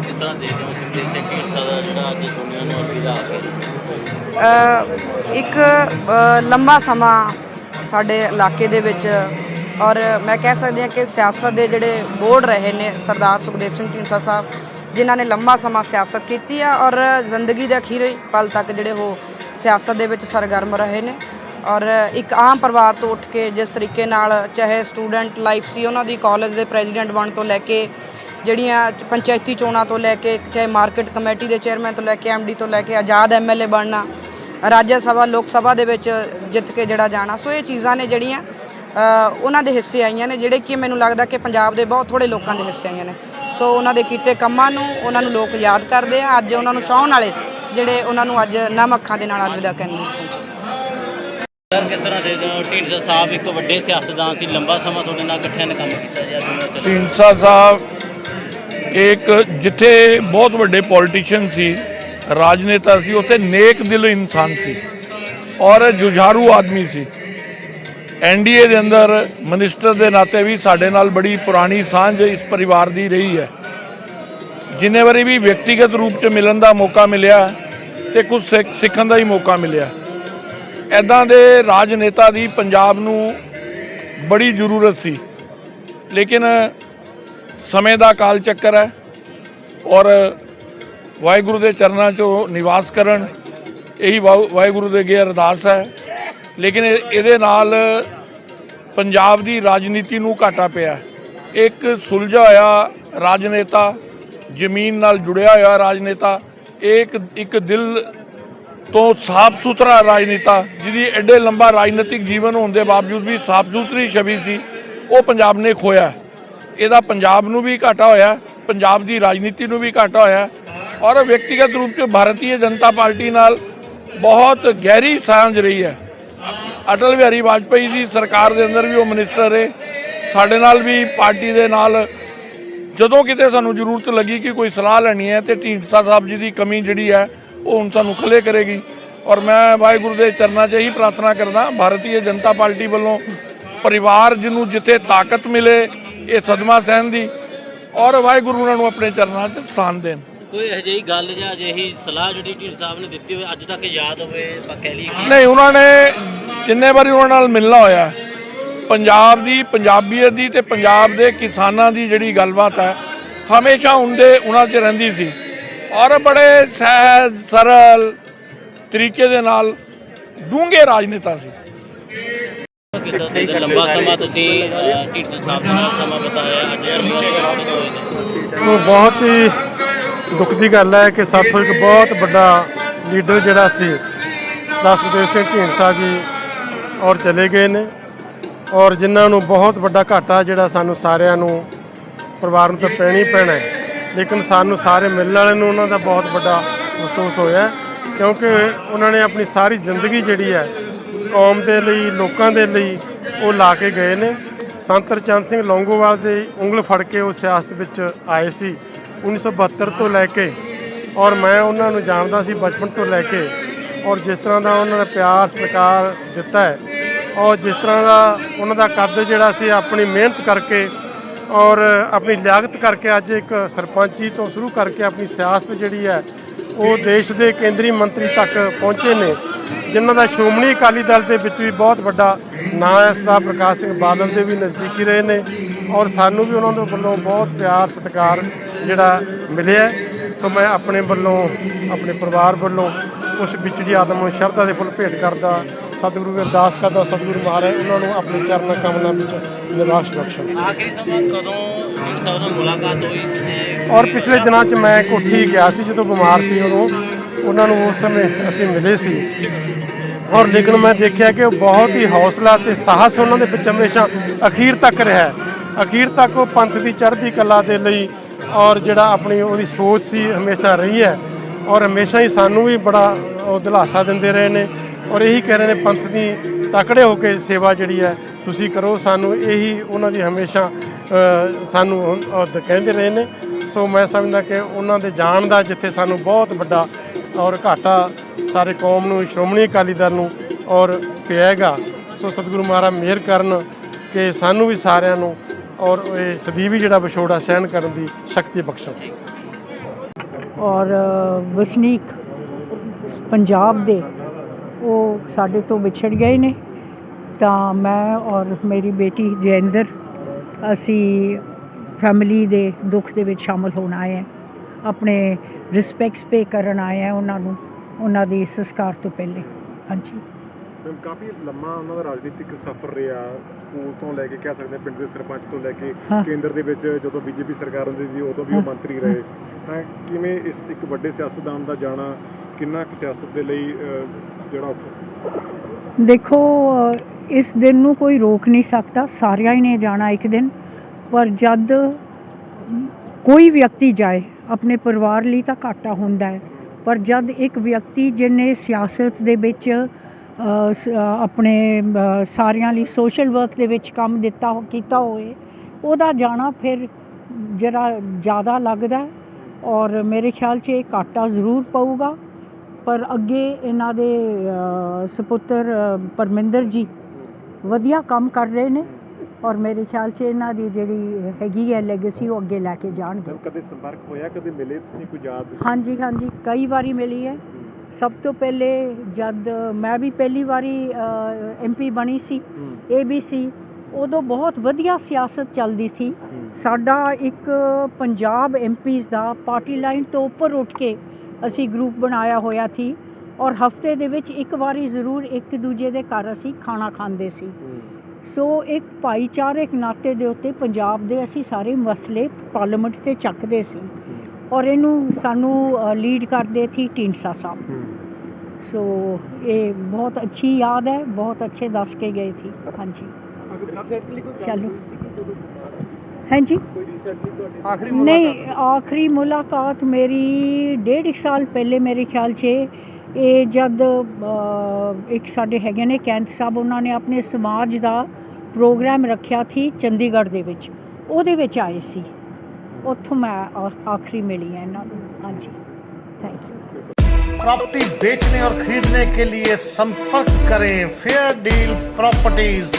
ਕਿਸ ਤਰ੍ਹਾਂ ਦੇਖਦੇ ਹੋ ਸੁਖਦੇਵ ਸਿੰਘ ਢੀਂਡਸਾ ਜਿਹੜਾ ਅੱਜ ਦੁਨੀਆ ਨੂੰ ਅਲਵਿਦਾ ਆਖਿਆ ਅ, ਇੱਕ ਲੰਬਾ ਸਮਾਂ ਸਾਡੇ ਇਲਾਕੇ ਦੇ ਵਿੱਚ ਔਰ ਮੈਂ ਕਹਿ ਸਕਦੀ ਹਾਂ ਕਿ ਸਿਆਸਤ ਦੇ ਜਿਹੜੇ ਬੋਰਡ ਰਹੇ ਨੇ ਸਰਦਾਰ ਸੁਖਦੇਵ ਸਿੰਘ ਢੀਂਡਸਾ ਸਾਹਿਬ ਜਿਨ੍ਹਾਂ ਨੇ ਲੰਮਾ ਸਮਾਂ ਸਿਆਸਤ ਕੀਤੀ ਆ ਔਰ ਜ਼ਿੰਦਗੀ ਦੇ ਅਖੀਰੇ ਪਲ ਤੱਕ ਜਿਹੜੇ ਉਹ ਸਿਆਸਤ ਦੇ ਵਿੱਚ ਸਰਗਰਮ ਰਹੇ ਨੇ ਔਰ ਇੱਕ ਆਮ ਪਰਿਵਾਰ ਤੋਂ ਉੱਠ ਕੇ ਜਿਸ ਤਰੀਕੇ ਨਾਲ ਚਾਹੇ ਸਟੂਡੈਂਟ ਲਾਈਫ ਸੀ ਉਹਨਾਂ ਦੀ ਕਾਲਜ ਦੇ ਪ੍ਰੈਜ਼ੀਡੈਂਟ ਬਣ ਤੋਂ ਲੈ ਕੇ ਜਿਹੜੀਆਂ ਪੰਚਾਇਤੀ ਚੋਣਾਂ ਤੋਂ ਲੈ ਕੇ ਚਾਹੇ ਮਾਰਕੀਟ ਕਮੇਟੀ ਦੇ ਚੇਅਰਮੈਨ ਤੋਂ ਲੈ ਕੇ ਐਮਡੀ ਤੋਂ ਲੈ ਕੇ ਆਜ਼ਾਦ ਐਮਐਲਏ ਬਣਨਾ ਰਾਜ ਸਭਾ ਲੋਕ ਸਭਾ ਦੇ ਵਿੱਚ ਜਿੱਤ ਕੇ ਜਿਹੜਾ ਜਾਣਾ ਸੋ ਇਹ ਚੀਜ਼ਾਂ ਨੇ ਜਿਹੜੀਆਂ ਉਹਨਾਂ ਦੇ ਹਿੱਸੇ ਆਈਆਂ ਨੇ ਜਿਹੜੇ ਕਿ ਮੈਨੂੰ ਲੱਗਦਾ ਕਿ ਪੰਜਾਬ ਦੇ ਬਹੁਤ ਥੋੜੇ ਲੋਕਾਂ ਦੇ ਹਿੱਸੇ ਆਈਆਂ ਨੇ। ਸੋ ਉਹਨਾਂ ਦੇ ਕੀਤੇ ਕੰਮਾਂ ਨੂੰ ਉਹਨਾਂ ਨੂੰ ਲੋਕ ਯਾਦ ਕਰਦੇ ਆ ਅੱਜ ਉਹਨਾਂ ਨੂੰ ਚਾਹਣ ਵਾਲੇ ਜਿਹੜੇ ਉਹਨਾਂ ਨੂੰ ਅੱਜ ਨਮ ਅੱਖਾਂ ਦੇ ਨਾਲ ਅਲਵਿਦਾ ਕਰਨ ਲਈ ਪਹੁੰਚੇ। ਸਰ ਕਿਸ ਤਰ੍ਹਾਂ ਦੇਖਦੇ ਹੋ ਢੀਂਡਸਾ ਸਾਹਿਬ ਇੱਕ ਵੱਡੇ ਸਿਆਸਤਦਾਨ ਸੀ ਲੰਬਾ ਸਮਾਂ ਤੁਹਾਡੇ ਨਾਲ ਇਕੱਠਿਆਂ ਨੇ ਕੰਮ ਕੀਤਾ ਜੀ ਅੱਜ ਉਹਨਾਂ ਚੱਲ ਢੀਂਡਸਾ ਸਾਹਿਬ ਇੱਕ ਜਿੱਥੇ ਬਹੁਤ ਵੱਡੇ ਪੋਲੀਟੀਸ਼ੀਅਨ ਸੀ, ਰਾਜਨੇਤਾ ਸੀ, ਉੱਥੇ ਨੇਕ ਦਿਲ ਇਨਸਾਨ ਸੀ ਔਰ ਜੁਝਾਰੂ ਆਦਮੀ ਸੀ। ਐਨਡੀਏ ਦੇ ਅੰਦਰ ਮਨਿਸਟਰ ਦੇ ਨਾਤੇ ਵੀ ਸਾਡੇ ਨਾਲ ਬੜੀ ਪੁਰਾਣੀ ਸਾਂਝ ਇਸ ਪਰਿਵਾਰ ਦੀ ਰਹੀ ਹੈ। ਜਿੰਨੇ ਵਾਰੀ ਵੀ ਵਿਅਕਤੀਗਤ ਰੂਪ 'ਚ ਮਿਲਣ ਦਾ ਮੌਕਾ ਮਿਲਿਆ ਤੇ ਕੁਝ ਸਿੱਖ- ਸਿੱਖਣ ਦਾ ਹੀ ਮੌਕਾ ਮਿਲਿਆ। ਐਦਾਂ ਦੇ ਰਾਜਨੇਤਾ ਦੀ ਪੰਜਾਬ ਨੂੰ ਬੜੀ ਜ਼ਰੂਰਤ ਸੀ। ਲੇਕਿਨ ਸਮੇਂ ਦਾ ਕਾਲ ਚੱਕਰ ਹੈ ਔਰ ਵਾਹਿਗੁਰੂ ਦੇ ਚਰਨਾਂ 'ਚੋਂ ਨਿਵਾਸ ਕਰਨ, ਇਹੀ ਵਾਹਿ- ਵਾਹਿਗੁਰੂ ਦੇ ਅੱਗੇ ਅਰਦਾਸ ਹੈ। ਲੇਕਿਨ ਇਹ- ਇਹਦੇ ਨਾਲ ਪੰਜਾਬ ਦੀ ਰਾਜਨੀਤੀ ਨੂੰ ਘਾਟਾ ਪਿਆ। ਇੱਕ ਸੁਲਝਾ ਹੋਇਆ ਰਾਜਨੇਤਾ, ਜ਼ਮੀਨ ਨਾਲ ਜੁੜਿਆ ਹੋਇਆ ਰਾਜਨੇਤਾ ਇੱਕ ਇੱਕ ਦਿਲ ਤੋਂ ਸਾਫ਼ ਸੁਥਰਾ ਰਾਜਨੇਤਾ, ਜਿਹਦੀ ਐਡੇ ਲੰਬਾ ਰਾਜਨੀਤਿਕ ਜੀਵਨ ਹੋਣ ਦੇ ਬਾਵਜੂਦ ਵੀ ਸਾਫ਼ ਸੁਥਰੀ ਛਵੀ ਸੀ, ਉਹ ਪੰਜਾਬ ਨੇ ਖੋਇਆ। ਇਹਦਾ ਪੰਜਾਬ ਨੂੰ ਵੀ ਘਾਟਾ ਹੋਇਆ, ਪੰਜਾਬ ਦੀ ਰਾਜਨੀਤੀ ਨੂੰ ਵੀ ਘਾਟਾ ਹੋਇਆ ਔਰ ਵਿਅਕਤੀਗਤ ਰੂਪ 'ਚ ਭਾਰਤੀ ਜਨਤਾ ਪਾਰਟੀ ਨਾਲ ਬਹੁਤ ਗਹਿਰੀ ਸਾਂਝ ਰਹੀ ਹੈ। ਅਟਲ ਬਿਹਾਰੀ ਵਾਜਪਾਈ ਦੀ ਸਰਕਾਰ ਦੇ ਅੰਦਰ ਵੀ ਉਹ ਮਿਨਿਸਟਰ ਰਹੇ, ਸਾਡੇ ਨਾਲ ਵੀ ਪਾਰਟੀ ਦੇ ਨਾਲ ਜਦੋਂ ਕਿਤੇ ਸਾਨੂੰ ਜ਼ਰੂਰਤ ਲੱਗੀ ਕਿ ਕੋਈ ਸਲਾਹ ਲੈਣੀ ਹੈ ਤੇ ਢੀਂਡਸਾ ਸਾਹਿਬ ਜੀ ਦੀ ਕਮੀ ਜਿਹੜੀ ਹੈ, ਉਹ ਹੁਣ ਸਾਨੂੰ ਖਲੇ ਕਰੇਗੀ। ਔਰ ਮੈਂ ਵਾਹਿਗੁਰੂ ਦੇ ਚਰਨਾਂ 'ਚ ਇਹੀ ਪ੍ਰਾਰਥਨਾ ਕਰਦਾ ਭਾਰਤੀ ਜਨਤਾ ਪਾਰਟੀ ਵੱਲੋਂ ਪਰਿਵਾਰ ਜਿਹਨੂੰ ਜਿੱਥੇ ਤਾਕਤ ਮਿਲੇ ਇਹ ਸਦਮਾ ਸਹਿਣ ਦੀ ਔਰ ਵਾਹਿਗੁਰੂ ਉਹਨਾਂ ਨੂੰ ਆਪਣੇ ਚਰਨਾਂ 'ਚ ਸਥਾਨ ਦੇਣ। ਕੋਈ ਅਜਿਹੀ ਗੱਲ ਜਾਂ ਅਜਿਹੀ ਸਲਾਹ ਜਿਹੜੀ ਢੀਂਡ ਸਾਹਿਬ ਨੇ ਦਿੱਤੀ ਹੋਵੇ ਅੱਜ ਤੱਕ ਯਾਦ ਹੋਵੇ ਆਪਾਂ ਕਹਿ ਲਈਏ ਨਹੀਂ ਉਹਨਾਂ ਨੇ ਜਿੰਨੇ ਵਾਰੀ ਉਹਨਾਂ ਨਾਲ ਮਿਲਣਾ ਹੋਇਆ ਪੰਜਾਬ ਦੀ ਪੰਜਾਬੀਅਤ ਦੀ ਤੇ ਪੰਜਾਬ ਦੇ ਕਿਸਾਨਾਂ ਦੀ ਜਿਹੜੀ ਗੱਲਬਾਤ ਹੈ ਹਮੇਸ਼ਾ ਹੁੰਦੇ ਉਹਨਾਂ 'ਚ ਰਹਿੰਦੀ ਸੀ। ਔਰ ਬੜੇ ਸਹਿਜ ਸਰਲ ਤਰੀਕੇ ਦੇ ਨਾਲ ਡੂੰਘੇ ਰਾਜਨੇਤਾ ਸੀ। ਕਿੱਦਾਂ ਦੇਖਦੇ ਹੋ? ਲੰਬਾ ਸਮਾਂ ਤੁਸੀਂ ਅ, ਢੀਂਡਸਾ ਸਾਹਿਬ ਦੇ ਨਾਲ ਸਮਾਂ ਬਤਾਇਆ ਅੱਜ ਅਲਵਿਦਾ ਹੋਏ ਨੇ ਸੋ ਬਹੁਤ ਹੀ ਦੁੱਖ ਦੀ ਗੱਲ ਹੈ ਕਿ ਸਾਥੋਂ ਇੱਕ ਬਹੁਤ ਵੱਡਾ ਲੀਡਰ ਜਿਹੜਾ ਸੀ ਸੁਖਦੇਵ ਸਿੰਘ ਢੀਂਡਸਾ ਜੀ ਔਰ ਚਲੇ ਗਏ ਨੇ ਔਰ ਜਿਨ੍ਹਾਂ ਨੂੰ ਬਹੁਤ ਵੱਡਾ ਘਾਟਾ ਜਿਹੜਾ ਸਾਨੂੰ ਸਾਰਿਆਂ ਨੂੰ ਪਰਿਵਾਰ ਨੂੰ ਤਾਂ ਪੈਣਾ ਪੈਣਾ ਹੈ ਲੇਕਿਨ ਸਾਨੂੰ ਸਾਰੇ ਮਿਲਣ ਵਾਲਿਆਂ ਨੂੰ ਉਹਨਾਂ ਦਾ ਬਹੁਤ ਵੱਡਾ ਮਹਿਸੂਸ ਹੋਇਆ ਕਿਉਂਕਿ ਉਹਨਾਂ ਨੇ ਆਪਣੀ ਸਾਰੀ ਜ਼ਿੰਦਗੀ ਜਿਹੜੀ ਹੈ ਕੌਮ ਦੇ ਲਈ, ਲੋਕਾਂ ਦੇ ਲਈ ਉਹ ਲਾ ਕੇ ਗਏ ਨੇ। ਸੰਤ ਰਚੰਦ ਸਿੰਘ ਲੌਂਗੋਵਾਲ ਦੇ ਉਂਗਲ ਫੜ ਕੇ ਉਹ ਸਿਆਸਤ ਵਿੱਚ ਆਏ ਸੀ 1972 ਤੋਂ ਲੈ ਕੇ। ਔਰ ਮੈਂ ਉਹਨਾਂ ਨੂੰ ਜਾਣਦਾ ਸੀ ਬਚਪਨ ਤੋਂ ਲੈ ਕੇ। ਔਰ ਜਿਸ ਤਰ੍ਹਾਂ ਦਾ ਉਹਨਾਂ ਨੇ ਪਿਆਰ, ਸਤਿਕਾਰ ਦਿੱਤਾ ਹੈ। ਔਰ ਜਿਸ ਤਰ੍ਹਾਂ ਦਾ ਉਹਨਾਂ ਦਾ ਕੱਦ ਜਿਹੜਾ ਸੀ, ਆਪਣੀ ਮਿਹਨਤ ਕਰਕੇ ਔਰ ਆਪਣੀ ਲਿਆਕਤ ਕਰਕੇ ਅੱਜ ਇੱਕ ਸਰਪੰਚੀ ਤੋਂ ਸ਼ੁਰੂ ਕਰਕੇ ਆਪਣੀ ਸਿਆਸਤ ਜਿਹੜੀ ਹੈ, ਉਹ ਦੇਸ਼ ਦੇ ਕੇਂਦਰੀ ਮੰਤਰੀ ਤੱਕ ਪਹੁੰਚੇ ਨੇ। ਜਿਨ੍ਹਾਂ ਦਾ ਸ਼੍ਰੋਮਣੀ ਅਕਾਲੀ ਦਲ ਦੇ ਵਿੱਚ ਵੀ ਬਹੁਤ ਵੱਡਾ ਨਾਂ ਹੈ ਸਰਦਾਰ ਪ੍ਰਕਾਸ਼ ਸਿੰਘ ਬਾਦਲ ਦੇ ਵੀ ਨਜ਼ਦੀਕੀ ਰਹੇ ਨੇ ਔਰ ਸਾਨੂੰ ਵੀ ਉਹਨਾਂ ਦੇ ਵੱਲੋਂ ਬਹੁਤ ਪਿਆਰ ਸਤਿਕਾਰ ਜਿਹੜਾ ਮਿਲਿਆ। ਸੋ ਮੈਂ ਆਪਣੇ ਵੱਲੋਂ ਆਪਣੇ ਪਰਿਵਾਰ ਵੱਲੋਂ ਉਸ ਵਿਚੜੀ ਆਤਮਾ ਨੂੰ ਸ਼ਰਧਾ ਦੇ ਫੁੱਲ ਭੇਟ ਕਰਦਾ ਸਤਿਗੁਰੂ ਦੀ ਅਰਦਾਸ ਕਰਦਾ ਸਤਿਗੁਰੂ ਮਹਾਰਾਜ ਉਹਨਾਂ ਨੂੰ ਆਪਣੇ ਚਰਨਾਂ ਕਮਲਾਂ ਵਿੱਚ ਨਿਵਾਸ ਬਖਸ਼ਣ। ਆਖਰੀ ਸਮਾਂ ਕਦੋਂ ਸਾਹਿਬ ਨਾਲ ਮੁਲਾਕਾਤ ਹੋਈ ਸੀ? ਔਰ ਪਿਛਲੇ ਦਿਨਾਂ 'ਚ ਮੈਂ ਕੋਠੀ ਗਿਆ ਸੀ ਜਦੋਂ ਬਿਮਾਰ ਸੀ ਉਦੋਂ। ਉਹਨਾਂ ਨੂੰ ਉਸ ਸਮੇਂ ਅਸੀਂ ਮਿਲੇ ਸੀ। ਔਰ ਲੇਕਿਨ ਮੈਂ ਦੇਖਿਆ ਕਿ ਉਹ ਬਹੁਤ ਹੀ ਹੌਸਲਾ ਤੇ ਸਾਹਸ ਉਹਨਾਂ ਦੇ ਵਿੱਚ ਹਮੇਸ਼ਾ ਅਖੀਰ ਤੱਕ ਰਿਹਾ ਅਖੀਰ ਤੱਕ ਉਹ ਪੰਥ ਦੀ ਚੜ੍ਹਦੀ ਕਲਾ ਦੇ ਲਈ ਔਰ ਜਿਹੜਾ ਆਪਣੀ ਉਹਦੀ ਸੋਚ ਸੀ, ਹਮੇਸ਼ਾ ਰਹੀ ਹੈ। ਔਰ ਹਮੇਸ਼ਾ ਹੀ ਸਾਨੂੰ ਵੀ ਬੜਾ ਉਹ ਦਿਲਾਸਾ ਦਿੰਦੇ ਰਹੇ ਨੇ ਔਰ ਇਹੀ ਕਹਿ ਰਹੇ ਨੇ, ਪੰਥ ਦੀ ਤਕੜੇ ਹੋ ਕੇ ਸੇਵਾ ਜਿਹੜੀ ਹੈ, ਤੁਸੀਂ ਕਰੋ, ਸਾਨੂੰ ਇਹੀ ਉਹਨਾਂ ਦੀ ਹਮੇਸ਼ਾ ਸਾਨੂੰ ਕਹਿੰਦੇ ਰਹੇ ਨੇ। ਸੋ ਮੈਂ ਸਮਝਦਾ ਕਿ ਉਹਨਾਂ ਦੇ ਜਾਣ ਦਾ ਜਿੱਥੇ ਸਾਨੂੰ ਬਹੁਤ ਵੱਡਾ ਔਰ ਘਾਟਾ ਸਾਰੇ ਕੌਮ ਨੂੰ, ਸ਼੍ਰੋਮਣੀ ਅਕਾਲੀ ਦਲ ਨੂੰ ਔਰ ਪਿਆਗਾ ਸੋ ਸਤਿਗੁਰੂ ਮਹਾਰਾਜ ਮਿਹਰ ਕਰਨ ਕਿ ਸਾਨੂੰ ਵੀ ਸਾਰਿਆਂ ਨੂੰ ਔਰ ਇਹ ਸਦੀਵੀ ਜਿਹੜਾ ਵਿਛੋੜਾ ਸਹਿਣ ਕਰਨ ਦੀ ਸ਼ਕਤੀ ਬਖਸ਼ਣ ਔਰ ਵਸਨੀਕ ਪੰਜਾਬ ਦੇ ਉਹ ਸਾਡੇ ਤੋਂ ਵਿਛੜ ਗਏ ਨੇ। ਤਾਂ ਮੈਂ ਔਰ ਮੇਰੀ ਬੇਟੀ ਜੈਂਦਰ ਅਸੀਂ ਫੈਮਿਲੀ ਦੇ ਦੁੱਖ ਦੇ ਵਿੱਚ ਸ਼ਾਮਲ ਹੋਣ ਆਏ ਹਾਂ। ਆਪਣੇ ਰਿਸਪੈਕਟਸ ਪੇ ਕਰਨ ਆਏ ਹਾਂ ਉਹਨਾਂ ਨੂੰ ਉਹਨਾਂ ਦੇ ਸੰਸਕਾਰ ਤੋਂ ਪਹਿਲੇ ਹਾਂਜੀ ਮੈਮ ਕਾਫੀ ਲੰਮਾ ਉਹਨਾਂ ਦਾ ਰਾਜਨੀਤਿਕ ਸਫ਼ਰ ਰਿਹਾ ਸਕੂਲ ਤੋਂ ਲੈ ਕੇ ਕਹਿ ਸਕਦੇ ਪਿੰਡ ਦੇ ਸਰਪੰਚ ਤੋਂ ਲੈ ਕੇ। ਕੇਂਦਰ ਦੇ ਵਿੱਚ ਜਦੋਂ ਬੀਜੇਪੀ ਸਰਕਾਰ ਹੁੰਦੀ ਸੀ ਉਦੋਂ ਵੀ ਉਹ। ਮੰਤਰੀ ਰਹੇ ਤਾਂ ਕਿਵੇਂ ਇਸ ਇੱਕ ਵੱਡੇ ਸਿਆਸਤਦਾਨ ਦਾ ਜਾਣਾ ਕਿੰਨਾ ਕੁ ਸਿਆਸਤ ਦੇ ਲਈ ਜਿਹੜਾ ਦੇਖੋ ਇਸ ਦਿਨ ਨੂੰ ਕੋਈ ਰੋਕ ਨਹੀਂ ਸਕਦਾ ਸਾਰਿਆਂ ਹੀ ਨੇ ਜਾਣਾ ਇੱਕ ਦਿਨ ਪਰ ਜਦ ਕੋਈ ਵਿਅਕਤੀ ਜਾਏ ਆਪਣੇ ਪਰਿਵਾਰ ਲਈ ਤਾਂ ਘਾਟਾ ਹੁੰਦਾ ਹੈ ਪਰ ਜਦ ਇੱਕ ਵਿਅਕਤੀ ਜਿਹਨੇ ਸਿਆਸਤ ਦੇ ਵਿੱਚ ਆਪਣੇ ਸਾਰਿਆਂ ਲਈ ਸੋਸ਼ਲ ਵਰਕ ਦੇ ਵਿੱਚ ਕੰਮ ਦਿੱਤਾ ਕੀਤਾ ਹੋਵੇ ਉਹਦਾ ਜਾਣਾ ਫਿਰ ਜਰਾ ਜ਼ਿਆਦਾ ਲੱਗਦਾ ਔਰ ਮੇਰੇ ਖਿਆਲ 'ਚ ਇਹ ਘਾਟਾ ਜ਼ਰੂਰ ਪਊਗਾ। ਪਰ ਅੱਗੇ ਇਹਨਾਂ ਦੇ ਅ, ਸਪੁੱਤਰ ਪਰਮਿੰਦਰ ਜੀ ਵਧੀਆ ਕੰਮ ਕਰ ਰਹੇ ਨੇ। ਔਰ ਮੇਰੇ ਖਿਆਲ 'ਚ ਇਹਨਾਂ ਦੀ ਜਿਹੜੀ ਹੈਗੀ ਹੈ ਲੈਗੇਸੀ ਉਹ ਅੱਗੇ ਲੈ ਕੇ ਜਾਣਗੇ। ਕਦੇ ਸੰਪਰਕ ਹੋਇਆ ਕਦੇ ਮਿਲੇ ਤੁਸੀਂ ਕੋਈ ਯਾਦ? ਹਾਂਜੀ ਹਾਂਜੀ ਕਈ ਵਾਰੀ ਮਿਲੀ ਹੈ। ਸਭ ਤੋਂ ਪਹਿਲੇ ਜਦ ਮੈਂ ਵੀ ਪਹਿਲੀ ਵਾਰੀ ਐਮਪੀ ਬਣੀ ਸੀ ਏਬੀਸੀ ਉਦੋਂ ਬਹੁਤ ਵਧੀਆ ਸਿਆਸਤ ਚੱਲਦੀ ਸੀ। ਸਾਡਾ ਇੱਕ ਪੰਜਾਬ ਐਮਪੀਜ਼ ਦਾ ਪਾਰਟੀ ਲਾਈਨ ਤੋਂ ਉੱਪਰ ਉੱਠ ਕੇ ਅਸੀਂ ਗਰੁੱਪ ਬਣਾਇਆ ਹੋਇਆ ਸੀ। ਔਰ ਹਫ਼ਤੇ ਦੇ ਵਿੱਚ ਇੱਕ ਵਾਰੀ ਜ਼ਰੂਰ ਇੱਕ ਦੂਜੇ ਦੇ ਘਰ ਅਸੀਂ ਖਾਣਾ ਖਾਂਦੇ ਸੀ। ਸੋ ਇੱਕ ਭਾਈਚਾਰਕ ਨਾਤੇ ਦੇ ਉੱਤੇ ਪੰਜਾਬ ਦੇ ਅਸੀਂ ਸਾਰੇ ਮਸਲੇ ਪਾਰਲੀਮੈਂਟ ਤੇ ਚੱਕਦੇ ਸੀ ਔਰ ਇਹਨੂੰ ਸਾਨੂੰ ਲੀਡ ਕਰਦੇ ਸੀ ਢੀਂਡਸਾ ਸਾਹਿਬ। ਸੋ ਇਹ ਬਹੁਤ ਅੱਛੀ ਯਾਦ ਹੈ ਬਹੁਤ ਅੱਛੇ ਦੱਸ ਕੇ ਗਏ ਸੀ। ਹਾਂਜੀ। ਚਲੋ। ਹਾਂਜੀ। ਨਹੀਂ ਆਖਰੀ ਮੁਲਾਕਾਤ ਮੇਰੀ ਡੇਢ ਇੱਕ ਸਾਲ ਪਹਿਲੇ ਮੇਰੇ ਖਿਆਲ 'ਚ ਇਹ ਜਦ ਅ, ਇੱਕ ਸਾਡੇ ਹੈਗੇ ਨੇ ਕੈਂਤ ਸਾਹਿਬ ਉਹਨਾਂ ਨੇ ਆਪਣੇ ਸਮਾਜ ਦਾ ਪ੍ਰੋਗਰਾਮ ਰੱਖਿਆ ਸੀ ਚੰਡੀਗੜ੍ਹ ਦੇ ਵਿੱਚ ਉਹਦੇ ਵਿੱਚ ਆਏ ਸੀ ਉੱਥੋਂ ਮੈਂ ਆ- ਆਖਰੀ ਮਿਲੀ ਹਾਂ ਇਹਨਾਂ ਨੂੰ ਹਾਂਜੀ ਥੈਂਕ ਯੂ प्रॉपर्टी बेचने और खरीदने के लिए संपर्क करें फेयर डील प्रॉपर्टीज